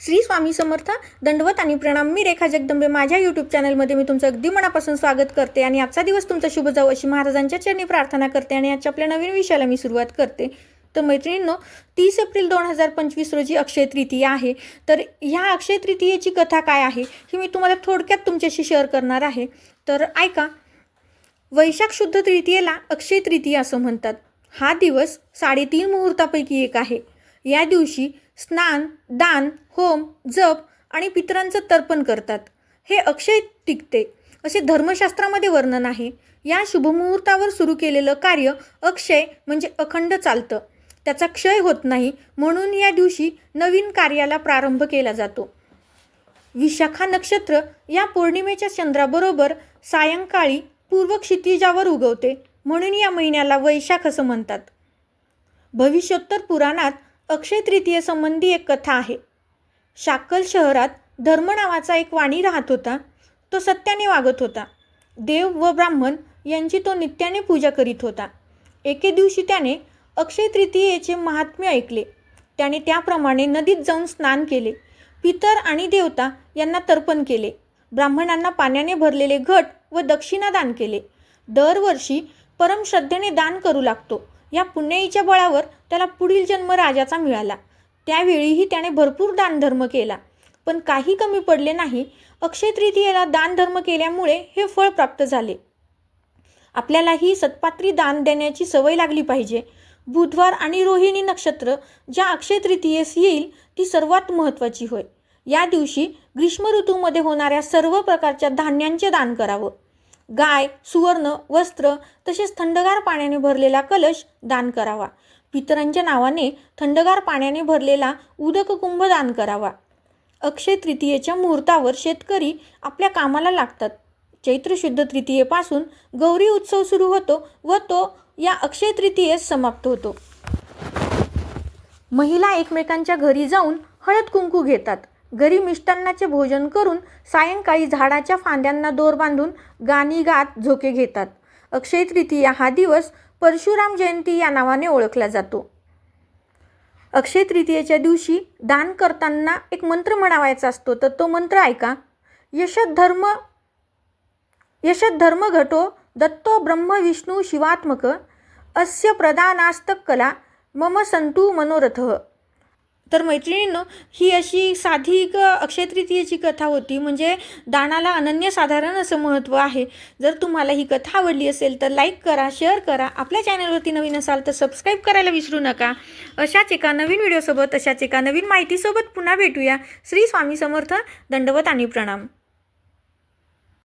श्री स्वामी समर्थ दंडवत आणि प्रणाम. मी रेखा जगदंबे. माझ्या यूट्यूब चॅनलमध्ये मी तुमचं अगदी मनापासून स्वागत करते आणि आजचा दिवस तुमचा शुभ जाऊ अशी महाराजांच्या चरणी प्रार्थना करते आणि आजच्या आपल्या नवीन विषयाला मी सुरुवात करते. तर मैत्रिणींनो तीस एप्रिल दोन हजार पंचवीस रोजी अक्षय तृतीया आहे. तर ह्या अक्षय तृतीयेची कथा काय आहे ही मी तुम्हाला थोडक्यात तुमच्याशी शेअर करणार आहे. तर ऐका वैशाख शुद्ध तृतीयेला अक्षय तृतीया असं म्हणतात. हा दिवस साडेतीन मुहूर्तापैकी एक आहे. या दिवशी स्नान दान होम जप आणि पितरांचं तर्पण करतात. हे अक्षय टिकते असे धर्मशास्त्रामध्ये वर्णन आहे. या शुभमुहूर्तावर सुरू केलेलं कार्य अक्षय म्हणजे अखंड चालतं. त्याचा क्षय होत नाही म्हणून या दिवशी नवीन कार्याला प्रारंभ केला जातो. विशाखा नक्षत्र या पौर्णिमेच्या चंद्राबरोबर सायंकाळी पूर्व क्षितिजावर उगवते म्हणून या महिन्याला वैशाख असं म्हणतात. भविष्योत्तर पुराणात अक्षय तृतीय संबंधी एक कथा आहे. शाक्कल शहरात धर्म नावाचा एक वाणी राहत होता. तो सत्याने वागत होता. देव व ब्राह्मण यांची तो नित्याने पूजा करीत होता. एके दिवशी त्याने अक्षय तृतीयेचे महात्म्य ऐकले. त्याने त्याप्रमाणे नदीत जाऊन स्नान केले. पितर आणि देवता यांना तर्पण केले. ब्राह्मणांना पाण्याने भरलेले घट व दक्षिणा दान केले. दरवर्षी परमश्रद्धेने दान करू लागतो. या पुण्याईच्या बळावर त्याला पुढील जन्म राजाचा मिळाला. त्यावेळीही त्याने भरपूर दानधर्म केला. पण काही कमी पडले नाही. अक्षय तृतीयेला दानधर्म केल्यामुळे हे फळ प्राप्त झाले. आपल्यालाही सत्पात्री दान देण्याची सवय लागली पाहिजे. बुधवार आणि रोहिणी नक्षत्र ज्या अक्षय तृतीयेस येईल ती सर्वात महत्त्वाची होय. या दिवशी ग्रीष्म ऋतूमध्ये होणाऱ्या सर्व प्रकारच्या धान्यांचे दान करावं. गाय सुवर्ण वस्त्र तसेच थंडगार पाण्याने भरलेला कलश दान करावा. पितरांच्या नावाने थंडगार पाण्याने भरलेला उदक कुंभ दान करावा. अक्षय तृतीयेच्या मुहूर्तावर शेतकरी आपल्या कामाला लागतात. चैत्र शुद्ध तृतीयेपासून गौरी उत्सव सुरू होतो व तो या अक्षय तृतीयेस समाप्त होतो. महिला एकमेकांच्या घरी जाऊन हळद कुंकू घेतात. घरी मिष्टान्नाचे भोजन करून सायंकाळी झाडाच्या फांद्यांना दोर बांधून गाणी गात झोके घेतात. अक्षय तृतीया हा दिवस परशुराम जयंती या नावाने ओळखला जातो. अक्षय तृतीयेच्या दिवशी दान करताना एक मंत्र म्हणावायचा असतो तर तो मंत्र ऐका. यशत धर्म यशत धर्म घटो दत्तो ब्रह्म विष्णू शिवात्मक अस्य प्रदानास्तक कला मम संतू मनोरथ। तर मैत्रिणींनो ही अशी साधी एक अक्षय तृतीयेची कथा होती. म्हणजे दानाला अनन्यसाधारण असं महत्त्व आहे. जर तुम्हाला ही कथा आवडली असेल तर लाईक करा शेअर करा. आपल्या चॅनलवरती नवीन असाल तर सबस्क्राईब करायला विसरू नका. अशाच एका नवीन व्हिडिओसोबत अशाच एका नवीन माहितीसोबत पुन्हा भेटूया. श्री स्वामी समर्थ दंडवत आणि प्रणाम.